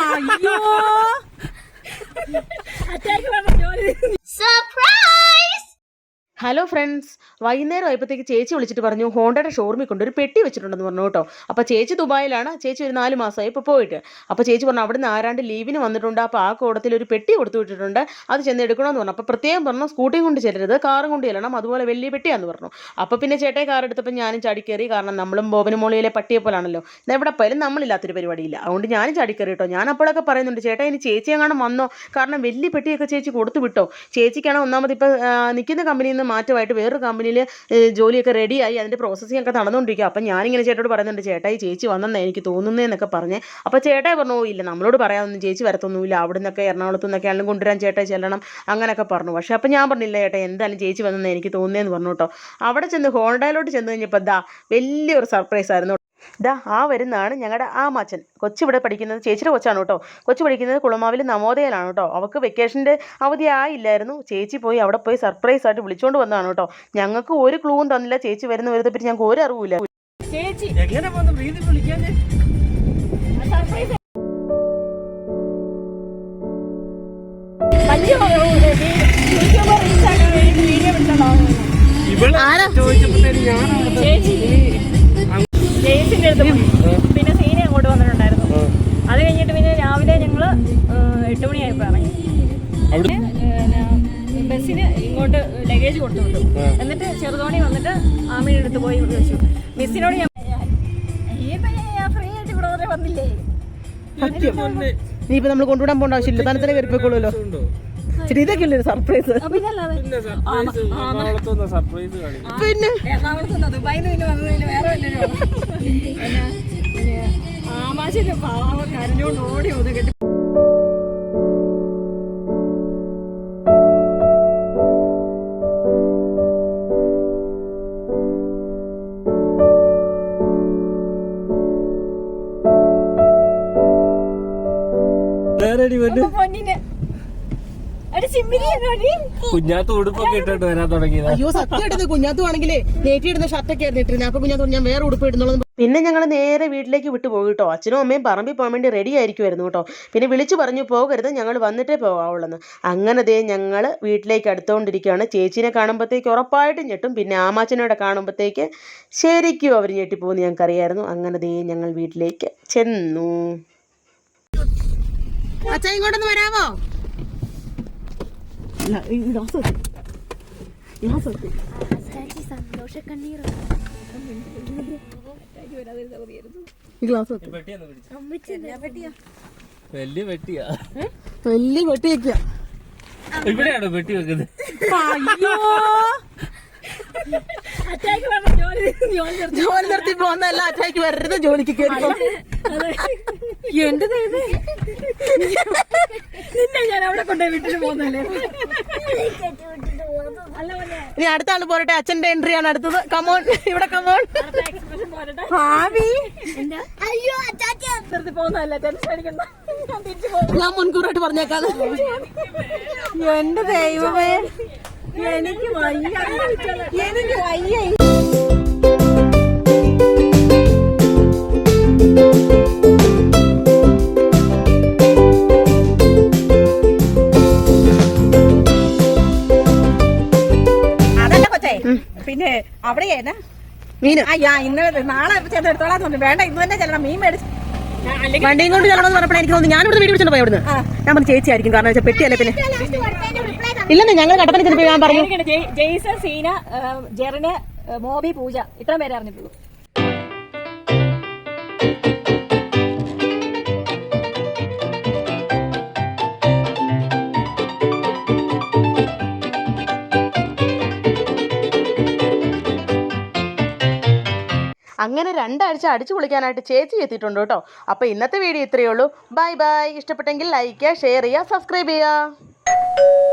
അയ്യോ hello friends വൈകുന്നേരം ആയപ്പോഴത്തേക്ക് ചേച്ചി വിളിച്ചിട്ട് പറഞ്ഞു ഹോണ്ടയുടെ ഷോറൂമിൽ കൊണ്ട് ഒരു പെട്ടി വെച്ചിട്ടുണ്ടെന്ന് പറഞ്ഞു കേട്ടോ. അപ്പോൾ ചേച്ചി ദുബായിലാണ് ചേച്ചി ഒരു നാല് മാസമായി ഇപ്പോൾ പോയിട്ട്. അപ്പോൾ ചേച്ചി പറഞ്ഞു അവിടുന്ന് ആരാണ്ട് ലീവിന് വന്നിട്ടുണ്ട് അപ്പോൾ ആ കൂടത്തിൽ ഒരു പെട്ടി കൊടുത്തു വിട്ടിട്ടുണ്ട് അത് ചെന്ന് എടുക്കണമെന്ന് പറഞ്ഞു. അപ്പോൾ പ്രത്യേകം പറഞ്ഞു സ്കൂട്ടിയും കൊണ്ട് ചെല്ലരുത് കാറും കൊണ്ട് ചെല്ലണം അതുപോലെ വലിയ പെട്ടിയാന്ന് പറഞ്ഞു. അപ്പോൾ പിന്നെ ചേട്ടൻ കാർ എടുത്തപ്പോൾ ഞാനും ചാടിക്കയറി കാരണം നമ്മളും ബോബനും മോളിയിലെ പട്ടിയെ പോലാണല്ലോ. എവിടെ പോയാലും നമ്മളില്ലാത്തൊരു പരിപാടിയില്ല. അതുകൊണ്ട് ഞാനും ചാടിക്കയറി കേട്ടോ. ഞാൻ അപ്പോഴൊക്കെ പറയുന്നുണ്ട് ചേട്ടാ ഇനി ചേച്ചി എങ്ങാനും വന്നോ? കാരണം വലിയ പെട്ടിയൊക്കെ ചേച്ചി കൊടുത്തു വിട്ടോ. ചേച്ചിക്കാണ് ഒന്നാമത് ഇപ്പോൾ നിൽക്കുന്ന കമ്പനിയിൽ നിന്ന് മാറ്റമായിട്ട് വേറൊരു കമ്പനിയിൽ ജോലിയൊക്കെ റെഡിയായി അതിന്റെ പ്രോസസ്സിംഗ് ഒക്കെ നടന്നുകൊണ്ടിരിക്കുക അപ്പം ഞാനിങ്ങനെ ചേട്ടോട് പറയുന്നുണ്ട് ചേട്ടായി ചേച്ചി വന്നെന്ന് എനിക്ക് തോന്നുന്നതെന്നൊക്കെ പറഞ്ഞ്. അപ്പോൾ ചേട്ടായി പറഞ്ഞു ഇല്ല നമ്മളോട് പറയാനൊന്നും ചേച്ചി വരത്തൊന്നുമില്ല. അവിടെ നിന്നൊക്കെ എറണാകുളത്തു നിന്നൊക്കെ ആണെങ്കിലും കൊണ്ടുവരാൻ ചേട്ടായി ചെല്ലണം. അങ്ങനെയൊക്കെ പറഞ്ഞു. പക്ഷേ അപ്പം ഞാൻ പറഞ്ഞില്ല ചേട്ടാ എന്തായാലും ചേച്ചി വന്നെന്ന് എനിക്ക് തോന്നിയെന്ന് പറഞ്ഞു കേട്ടോ. അവിടെ ചെന്ന് ഹോണ്ടയിലോട്ട് ചെന്ന് കഴിഞ്ഞപ്പോൾ ദാ വലിയൊരു സർപ്രൈസ് ആയിരുന്നു ദാ ആ വരുന്നതാണ് ഞങ്ങളുടെ ആ മച്ചൻ കൊച്ചിവിടെ പഠിക്കുന്നത് ചേച്ചിയുടെ കൊച്ചാണ് കേട്ടോ. കൊച്ചു പഠിക്കുന്നത് കുളമാവിൽ നവോദയയിലാണ് കേട്ടോ. അവൾക്ക് വെക്കേഷന്റെ അവധി ആയില്ലായിരുന്നു. ചേച്ചി പോയി അവിടെ പോയി സർപ്രൈസ് ആയിട്ട് വിളിച്ചുകൊണ്ട് വന്നതാണ് കേട്ടോ. ഞങ്ങൾക്ക് ഒരു ക്ലൂവും തന്നില്ല. ചേച്ചി വരുന്ന വരുത്തെ പറ്റി ഞങ്ങൾക്ക് ഒരു അറിവില്ല ചേച്ചി. എങ്ങനെ വിളിക്കാൻ സർപ്രൈസ്. ഇവിടെ ചോദിച്ചപ്പോഴത്തേന് ഞാൻ ചേച്ചി. ബസ്സിന് ഇങ്ങോട്ട് ലഗേജ് കൊടുത്തു വിട്ടു എന്നിട്ട് ചെറുതോണി വന്നിട്ട് ആമയുടെ അടുത്ത് പോയി വിളിച്ചു മിസ്സിനോട് ഞാൻ ഫ്രീ ആയിട്ട് ഇവിടെ വരെ വന്നില്ലേ? ഇനിയിപ്പോ നമ്മൾ കൊണ്ടുവിടാൻ പോകേണ്ട ആവശ്യമില്ല. തന്നെ തന്നെ കയറിപ്പോയിക്കോളൂല്ലോ ശരി ഇതൊക്കെ അല്ലേ സർപ്രൈസ് പിന്നെ ആമാശിന്റെ പാവം കരഞ്ഞോണ്ട് ഓടി വന്ന് കുഞ്ഞാത്ത ഉടുപ്പൊക്കെ ഇട്ടിട്ട് വരാൻ തുടങ്ങിയത്. അയ്യോ സത്യമായിട്ട് കുഞ്ഞാത്തു ആണെങ്കിലേ നേട്ടിയിടുന്ന ഇടുന്ന ഷർട്ടൊക്കെ ആയിരുന്നു ഇട്ടിരുന്നത് അപ്പൊ കുഞ്ഞാത്തു ഞാൻ വേറെ ഉടുപ്പ് ഇടുന്നുള്ളത് പിന്നെ ഞങ്ങൾ നേരെ വീട്ടിലേക്ക് വിട്ടു പോകും കേട്ടോ. അച്ഛനും അമ്മയും പറമ്പിൽ പോകാൻ വേണ്ടി റെഡി ആയിരിക്കുമായിരുന്നു കേട്ടോ. പിന്നെ വിളിച്ചു പറഞ്ഞു പോകരുത് ഞങ്ങൾ വന്നിട്ടേ പോകാവുള്ളെന്ന് അങ്ങനെ ദേ ഞങ്ങൾ വീട്ടിലേക്ക് അടുത്തുകൊണ്ടിരിക്കുകയാണ് ചേച്ചീനെ കാണുമ്പോഴത്തേക്ക് ഉറപ്പായിട്ടും ഞെട്ടും. പിന്നെ ആമാച്ചനോടെ കാണുമ്പോഴത്തേക്ക് ശരിക്കും അവർ ഞെട്ടിപ്പോകുന്നു ഞങ്ങൾക്കറിയായിരുന്നു. അങ്ങനെ ദേ ഞങ്ങൾ വീട്ടിലേക്ക് ചെന്നു. അച്ഛൻ ഇങ്ങോട്ടൊന്ന് വരാമോ വലിയ വെട്ടിയാ. വലിയ വെട്ടിയൊക്കെയാ ഇവിടെയാണോ വെട്ടി വെക്കുന്നത്? ജോലി നിർത്തി. പോന്നല്ല പോകുന്നല്ല അറ്റാക്ക് വരരുത് ജോലിക്ക് കയറി എന്റെ. നിന്നെ ഞാൻ അവിടെ കൊണ്ടുപോയി വിട്ടിട്ട് പോകുന്നല്ലേ? ഇനി അടുത്ത ആൾ പോരട്ടെ അച്ഛന്റെ എൻട്രി ആണ് അടുത്തത്. കമോൺ ഇവിടെ കമോൺ എക്സ്പ്രഷൻ പോരട്ടെ ഭാവി. അയ്യോ നിർത്തി പോകുന്നതല്ല ടെൻഷൻ അടിക്കണ്ട. ഞാൻ തിരിച്ചു പോകും. ഞാൻ മുൻകൂറായിട്ട് പറഞ്ഞേക്കാം എന്റെ ദൈവമേ. എനിക്ക് വയ്യ. എനിക്ക് വയ്യ. പിന്നെ അവിടെ മീന് അയ്യാ ഇന്നലെ നാളെ ചേട്ടൻ എടുത്തോളാന്ന് പറഞ്ഞു വേണ്ട ഇന്ന് തന്നെ ചെല്ലണം മീൻ മേടിച്ചു വണ്ടിയും കൊണ്ട് പറഞ്ഞപ്പോൾ എനിക്ക് തോന്നുന്നു ഞാനിവിടെ വീട് വിളിച്ചോണ്ട് പോയി അവിടുന്ന് ഞാൻ പറഞ്ഞു ചേച്ചി ആയിരിക്കും കാരണം വെച്ചാൽ പെട്ടിയല്ലേ പിന്നെ ഇല്ലെന്ന് ഞങ്ങൾ കട്ടപ്പന ഞാൻ പറഞ്ഞു ജെയ്സൺ സീന ജെറിന് മോബി പൂജ ഇത്രയും പേരെ അറിഞ്ഞിട്ടുള്ളൂ അങ്ങനെ രണ്ടാഴ്ച അടിച്ചു പൊളിക്കാനായിട്ട് ചേച്ചി എത്തിയിട്ടുണ്ട് കേട്ടോ. അപ്പോൾ ഇന്നത്തെ വീഡിയോ ഇത്രയേ ഉള്ളൂ. ബൈ ബൈ ഇഷ്ടപ്പെട്ടെങ്കിൽ ലൈക്ക് ചെയ്യുക ഷെയർ ചെയ്യുക സബ്സ്ക്രൈബ് ചെയ്യുക.